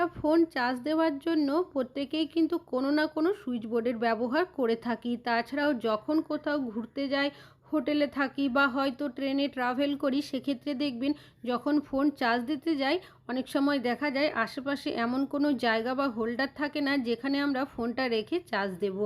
একটা phone charge দেওয়ার জন্য প্রত্যেকেই কিন্তু কোনো না কোনো সুইচ বোর্ডের ব্যবহার করে থাকি। তাছাড়াও যখন কোথাও ঘুরতে যাই, হোটেলে থাকি বা হয়তো ট্রেনে ট্রাভেল করি, সেক্ষেত্রে দেখবেন যখন ফোন চার্জ দিতে যাই, অনেক সময় দেখা যায় আশেপাশে এমন কোনো জায়গা বা হোল্ডার থাকে না যেখানে আমরা ফোনটা রেখে চার্জ দেব।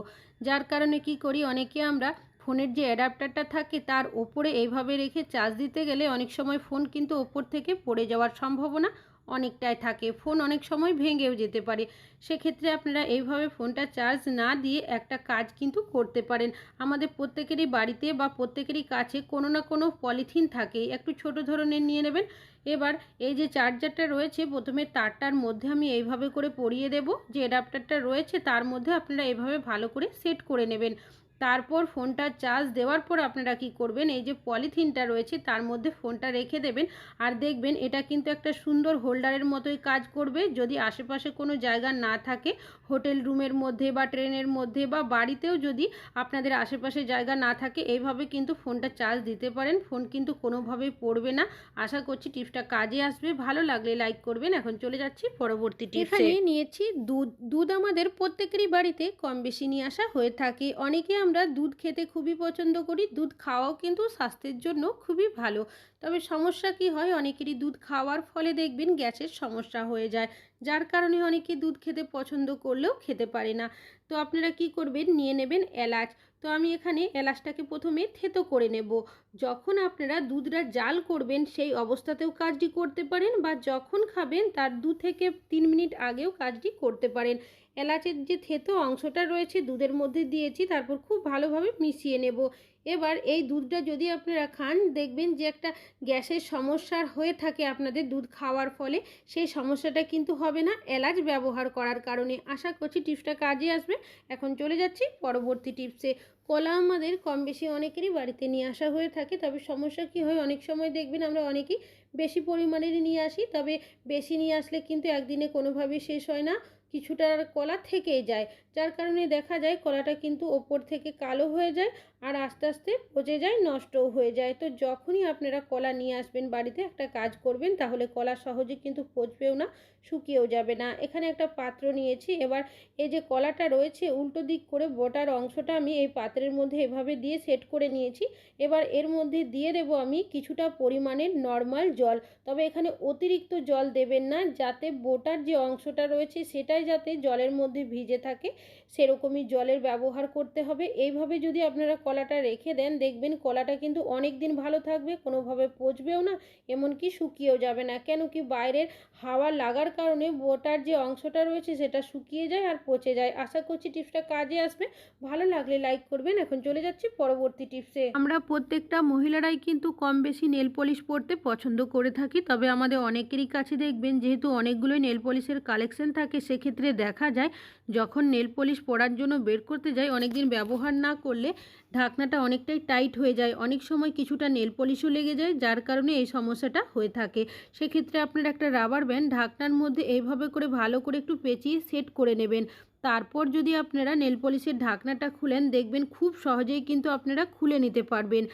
যার কারণে কি করি, অনেকে আমরা ফোনের যে অ্যাডাপ্টারটা থাকে তার ওপরে এইভাবে রেখে চার্জ দিতে গেলে অনেক সময় ফোন কিন্তু ওপর থেকে পড়ে যাওয়ার সম্ভাবনা অনেকটাই থাকে। ফোন অনেক সময় ভেঙেও যেতে পারে। সেক্ষেত্রে আপনারা এইভাবে ফোনটা চার্জ না দিয়ে একটা কাজ কিন্তু করতে পারেন। আমাদের প্রত্যেকেরই বাড়িতে বা প্রত্যেকেরই কাছে কোনো না কোনো পলিথিন থাকে। একটু ছোট ধরনের নিয়ে নেবেন। এবার এই যে চার্জারটা রয়েছে, প্রথমে তারটার মধ্যে আমি এইভাবে করে পরিয়ে দেব। যে অ্যাডাপ্টারটা রয়েছে, তার মধ্যে আপনারা এভাবে ভালো করে সেট করে নেবেন। তারপর ফোনটা চার্জ দেওয়ার পর আপনারা কি করবেন, এই যে পলিথিনটা রয়েছে তার মধ্যে ফোনটা রেখে দেবেন আর দেখবেন এটা কিন্তু একটা সুন্দর হোল্ডারের মতোই কাজ করবে। যদি আশেপাশে কোনো জায়গা না থাকে, হোটেল রুমের মধ্যে বা ট্রেনের মধ্যে বা বাড়িতেও যদি আপনাদের আশেপাশে জায়গা না থাকে, এইভাবে কিন্তু ফোনটা চার্জ দিতে পারেন। ফোন কিন্তু কোনোভাবেই পড়বে না। আশা করছি টিপসটা কাজে আসবে। ভালো লাগলে লাইক করবেন। এখন চলে যাচ্ছি পরবর্তী টিপস। নিয়েছি, দুধ দুধ আমাদের প্রত্যেকেরই বাড়িতে কম বেশি নিয়ে আসা হয়ে থাকে। অনেকে আমরা দুধ খেতে খুবই পছন্দ করি। দুধ খাওয়াও কিন্তু স্বাস্থ্যের জন্য খুবই ভালো। তবে সমস্যা কি হয়? অনেকেরই দুধ খাওয়ার ফলে দেখবেন গ্যাসের সমস্যা হয়ে যায়। যার কারণে অনেকে দুধ খেতে পছন্দ করলেও খেতে পারে না। তো আপনারা কি করবেন? নিয়ে নেবেন এলাচ। তো আমি এখানে এলাচটাকে প্রথমে থেতো করে নেব। যখন আপনারা দুধটা জাল করবেন, সেই অবস্থাতেও কাজটি করতে পারেন বা যখন খাবেন, তার দু থেকে তিন মিনিট আগেও কাজটি করতে পারেন। এলাচের যে থেতো অংশটা রয়েছে, দুধের মধ্যে দিয়েছি, তারপর খুব ভালোভাবে মিশিয়ে নেব। এবার এই দুধটা যদি আপনারা খান, দেখবেন যে একটা গ্যাসের সমস্যার হয়ে থাকে আপনাদের দুধ খাওয়ার ফলে। সেই সমস্যাটা কিন্তু হবে না এলাচ ব্যবহার করার কারণে। আশা করছি টিপসটা কাজে আসবে। এখন চলে যাচ্ছি পরবর্তী টিপসে। কলা আমাদের কম বেশি অনেকেরই বাড়িতে নিয়ে আসা হয়ে থাকে, তবে সমস্যা কি হয়? অনেক সময় দেখবেন আমরা অনেকেই বেশি পরিমাণেরই নিয়ে আসি, তবে বেশি নিয়ে আসলে কিন্তু একদিনে কোনোভাবেই শেষ হয় না। কিছুটা কলা থেকেই যায়, যার কারণে দেখা যায় কলাটা কিন্তু ওপর থেকে কালো হয়ে যায় আর আস্তে আস্তে পচে যায়, নষ্টও হয়ে যায়। তো যখনই আপনারা কলা নিয়ে আসবেন, বাড়িতে একটা কাজ করবেন, তাহলে কলা সহজে কিন্তু পচবেও না, শুকিয়েও যাবে না। এখানে একটা পাত্র নিয়েছি, এবার এই যে কলাটা রয়েছে, উল্টো দিক করে বোটার অংশটা আমি এই পাত্রের মধ্যে এভাবে দিয়ে সেট করে নিয়েছি। এবার এর মধ্যে দিয়ে দেব আমি কিছুটা পরিমাণের নর্মাল জল, তবে এখানে অতিরিক্ত জল দেবেন না, যাতে বোটার যে অংশটা রয়েছে, সেটাই যাতে জলের মধ্যে ভিজে থাকে, সেরকমই জলের ব্যবহার করতে হবে। এইভাবে যদি আপনারা কলাটা রেখে দেন, দেখবেন কলাটা কিন্তু অনেক দিন ভালো থাকবে, কোনোভাবে পচবেও না, এমনকি শুকিয়েও যাবে না। কেন কি বাইরের হাওয়া লাগার কারণে বোটার যে অংশটা রয়েছে, সেটা শুকিয়ে যায় আর পচে যায়। আশা করছি টিপসটা কাজে আসবে। ভালো লাগলে লাইক করবেন। এখন চলে যাচ্ছি পরবর্তী টিপসে। আমরা প্রত্যেকটা মহিলারাই কিন্তু কম বেশি নেল পলিশ পরতে পছন্দ করে থাকি, তবে আমাদের অনেকেরই কাছে দেখবেন যেহেতু অনেকগুলোই নেল পলিশের কালেকশন থাকে, সেক্ষেত্রে দেখা যায়, যখন নেল পলিশ পরার জন্য বের করতে যাই অনেক দিন ব্যবহার না করলে ঢাকনাটা অনেকটাই টাইট হয়ে যায়। অনেক সময় কিছুটা নেল পলিশও লেগে যায়, যার কারণে এই সমস্যাটা হয়ে থাকে। সেক্ষেত্রে আপনার একটা রাবার ব্যান্ড ঢাকনার মধ্যে এইভাবে করে ভালো করে একটু পেঁচিয়ে সেট করে নেবেন। তারপর যদি আপনারা নেল পলিশের ঢাকনাটা খুলেন, দেখবেন খুব সহজেই কিন্তু আপনারা খুলে নিতে পারবেন।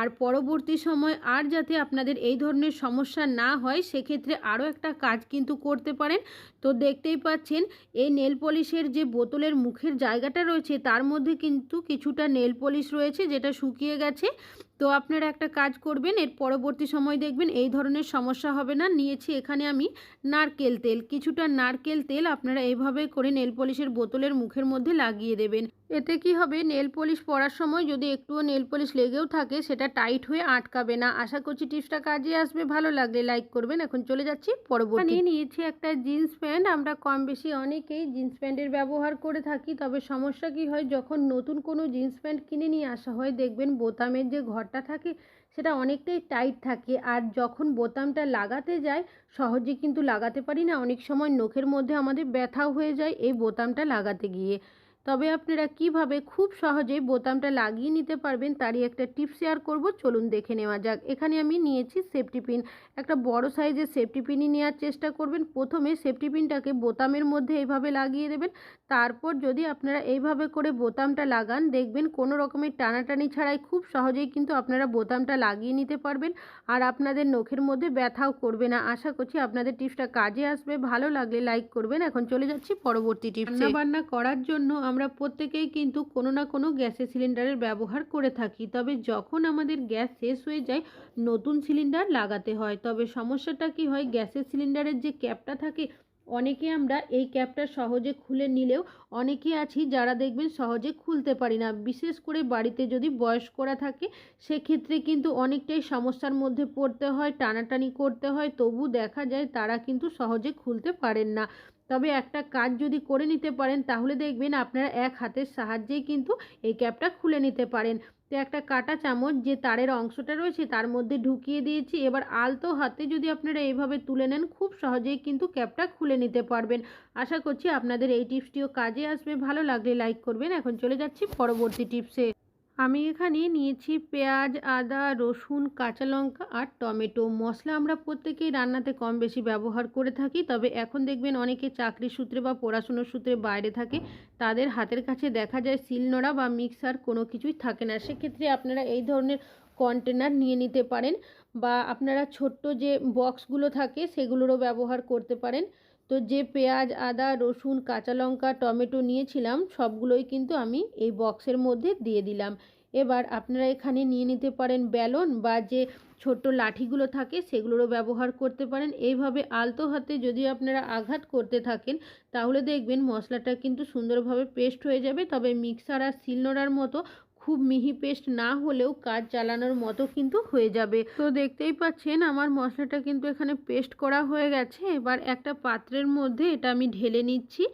আর পরবর্তী সময় আর যাতে আপনাদের এই ধরনের সমস্যা না হয়, সেক্ষেত্রে আরও একটা কাজ কিন্তু করতে পারেন। তো দেখতেই পাচ্ছেন, এই নেল পলিশের যে বোতলের মুখের জায়গাটা রয়েছে, তার মধ্যে কিন্তু কিছুটা নেল পলিশ রয়েছে, যেটা শুকিয়ে গেছে। তো আপনারা একটা কাজ করবেন, এর পরবর্তী সময় দেখবেন এই ধরনের সমস্যা হবে না। নিয়েছি এখানে আমি নারকেল তেল। কিছুটা নারকেল তেল আপনারা এইভাবে করে নেল পলিশের বোতলের মুখের মধ্যে লাগিয়ে দেবেন। এতে কি হবে? নেল পলিশ পরার সময় যদি একটুও নেল পলিশ লেগেও থাকে, সেটা টাইট হয়ে আটকাবে না। আশা করছি টিপসটা কাজে আসবে। ভালো লাগলে লাইক করবেন। এখন চলে যাচ্ছি পরবর্তী। নিয়েছি একটা জিন্স প্যান্ট। আমরা কম বেশি অনেকেই জিন্স প্যান্টের ব্যবহার করে থাকি। তবে সমস্যা কি হয়, যখন নতুন কোনো জিন্স প্যান্ট কিনে নিয়ে আসা হয়, দেখবেন বোতামের যে ঘরটা থাকে, সেটা অনেকটাই টাইট থাকে। আর যখন বোতামটা লাগাতে যায়, সহজে কিন্তু লাগাতে পারি না। অনেক সময় নখের মধ্যে আমাদের ব্যথাও হয়ে যায় এই বোতামটা লাগাতে গিয়ে। তবে আপনারা কীভাবে খুব সহজেই বোতামটা লাগিয়ে নিতে পারবেন তারই একটা টিপ শেয়ার করব। চলুন দেখে নেওয়া যাক। এখানে আমি নিয়েছি সেফটি পিন একটা বড় সাইজের সেফটি পিনই নেওয়ার চেষ্টা করবেন। প্রথমে সেফটি পিনটাকে বোতামের মধ্যে এইভাবে লাগিয়ে দেবেন। তারপর যদি আপনারা এইভাবে করে বোতামটা লাগান, দেখবেন কোনো রকমের টানাটানি ছাড়াই খুব সহজেই কিন্তু আপনারা বোতামটা লাগিয়ে নিতে পারবেন। আর আপনাদের নখের মধ্যে ব্যথাও করবে না। আশা করছি আপনাদের টিপসটা কাজে আসবে। ভালো লাগলে লাইক করবেন। এখন চলে যাচ্ছি পরবর্তী টিপস। রান্না বান্না করার জন্য আমরা প্রত্যেকেই কিন্তু কোনো না কোনো গ্যাসের সিলিন্ডারের ব্যবহার করে থাকি। তবে যখন আমাদের গ্যাস শেষ হয়ে যায়, নতুন সিলিন্ডার লাগাতে হয়। তবে সমস্যাটা কি হয়, গ্যাসের সিলিন্ডারের যে ক্যাপটা থাকে, অনেকে আমরা এই ক্যাপটা সহজে খুলে নিলেও অনেকে আছি যারা দেখবেন সহজে খুলতে পারি না। বিশেষ করে বাড়িতে যদি বয়স্করা থাকে, সেক্ষেত্রে কিন্তু অনেকটাই সমস্যার মধ্যে পড়তে হয়, টানাটানি করতে হয়। তবু দেখা যায় তারা কিন্তু সহজে খুলতে পারেন না। তবে একটা কাজ যদি করে নিতে পারেন, তাহলে দেখবেন আপনারা এক হাতের সাহায্যেই কিন্তু এই ক্যাপটা খুলে নিতে পারেন। তো একটা কাটা চামচ যে তারের অংশটা রয়েছে, তার মধ্যে ঢুকিয়ে দিয়েছি। এবার আলতো হাতে যদি আপনারা এইভাবে তুলে নেন, খুব সহজেই কিন্তু ক্যাপটা খুলে নিতে পারবেন। আশা করছি আপনাদের এই টিপসটিও কাজে আসবে। ভালো লাগলে লাইক করবেন। এখন চলে যাচ্ছি পরবর্তী টিপসে। আমি এখানে নিয়েছি পেঁয়াজ, আদা, রসুন, কাঁচা লঙ্কা আর টমেটো। মশলা আমরা প্রত্যেকেই রান্নাতে কম বেশি ব্যবহার করে থাকি, তবে এখন দেখবেন অনেকে চাকরি সূত্রে বা পড়াশুনোর সূত্রে বাইরে থাকে, তাদের হাতের কাছে দেখা যায় শিলনোড়া বা মিক্সার কোনো কিছুই থাকে না। সেক্ষেত্রে আপনারা এই ধরনের কন্টেনার নিয়ে নিতে পারেন বা আপনারা ছোট্ট যে বক্সগুলো থাকে, সেগুলোরও ব্যবহার করতে পারেন। তো যে পেঁয়াজ, আদা, রসুন, কাঁচা লঙ্কা, টমেটো নিয়েছিলাম, সবগুলোই কিন্তু আমি এই বক্সের মধ্যে দিয়ে দিলাম। এবার আপনারা এখানে নিয়ে নিতে পারেন ব্যালন বা যে ছোট্ট লাঠিগুলো থাকে সেগুলোরও ব্যবহার করতে পারেন। এইভাবে আলতো হাতে যদি আপনারা আঘাত করতে থাকেন, তাহলে দেখবেন মশলাটা কিন্তু সুন্দরভাবে পেস্ট হয়ে যাবে। তবে মিক্সার আর শিলনোড়ার মতো খুব মিহি পেস্ট না হলেও কাজ চালানোর মতো কিন্তু হয়ে যাবে। তো দেখতেই পাচ্ছেন আমার মশলাটা কিন্তু এখানে পেস্ট করা হয়ে গেছে। এবার একটা পাত্রের মধ্যে এটা আমি ঢেলে নিচ্ছি।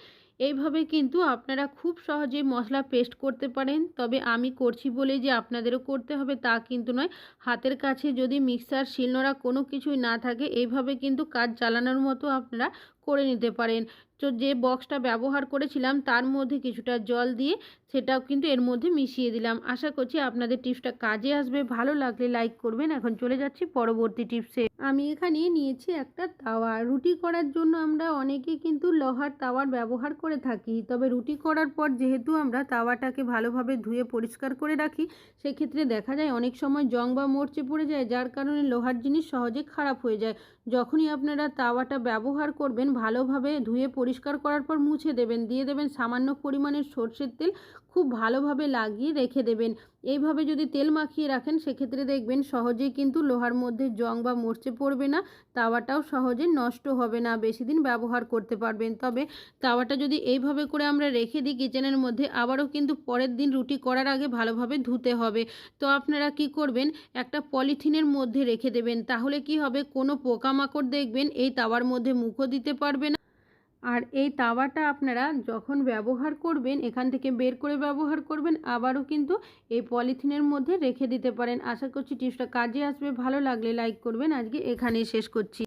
এইভাবে কিন্তু আপনারা খুব সহজেই মশলা পেস্ট করতে পারেন। তবে আমি করছি বলে যে আপনাদেরও করতে হবে তা কিন্তু নয়। হাতের কাছে যদি মিক্সার, শিলনোড়া কোনো কিছুই না থাকে, এইভাবে কিন্তু কাজ চালানোর মতো আপনারা করে নিতে পারেন। তো যে বক্সটা ব্যবহার করেছিলাম তার মধ্যে কিছুটা জল দিয়ে সেটাও কিন্তু এর মধ্যে মিশিয়ে দিলাম। আশা করছি আপনাদের টিপসটা কাজে আসবে। ভালো লাগলে লাইক করবেন। এখন চলে যাচ্ছি পরবর্তী টিপসে। আমি এখানে নিয়েছি একটা তাওয়া। রুটি করার জন্য আমরা অনেকেই কিন্তু লোহার তাওয়ার ব্যবহার করে থাকি। তবে রুটি করার পর যেহেতু আমরা তাওয়াটাকে ভালোভাবে ধুয়ে পরিষ্কার করে রাখি, সেক্ষেত্রে দেখা যায় অনেক সময় জং বা মরচে পড়ে যায়, যার কারণে লোহার জিনিস সহজে খারাপ হয়ে যায়। যখনই আপনারা তাওয়াটা ব্যবহার করবেন ভালোভাবে ধুয়ে পরিষ্কার করার পর মুছে দেবেন। দিয়ে দেবেন সামান্য পরিমাণের সর্ষের তেল। খুব ভালোভাবে লাগিয়ে রেখে দেবেন। এইভাবে যদি তেল মাখিয়ে রাখেন, সেক্ষেত্রে দেখবেন সহজেই কিন্তু লোহার মধ্যে জং বা মরচে পড়বে না, তাওয়াটাও সহজে নষ্ট হবে না, বেশি দিন ব্যবহার করতে পারবেন। তবে তাওয়াটা যদি এইভাবে করে আমরা রেখে দিই কিচেনের মধ্যে, আবারও কিন্তু পরের দিন রুটি করার আগে ভালোভাবে ধুতে হবে। তো আপনারা কি করবেন, একটা পলিথিনের মধ্যে রেখে দেবেন, তাহলে কি হবে, কোনো পোকামাকড় দেখবেন এই তাওয়ার মধ্যে মুখও দিতে পারবে না। আর এই তাওয়াটা আপনারা যখন ব্যবহার করবেন, এখান থেকে বের করে ব্যবহার করবেন, আবারও কিন্তু এই পলিথিনের মধ্যে রেখে দিতে পারেন। আশা করছি টিপসটা কাজে আসবে। ভালো লাগলে লাইক করবেন। আজকে এখানেই শেষ করছি।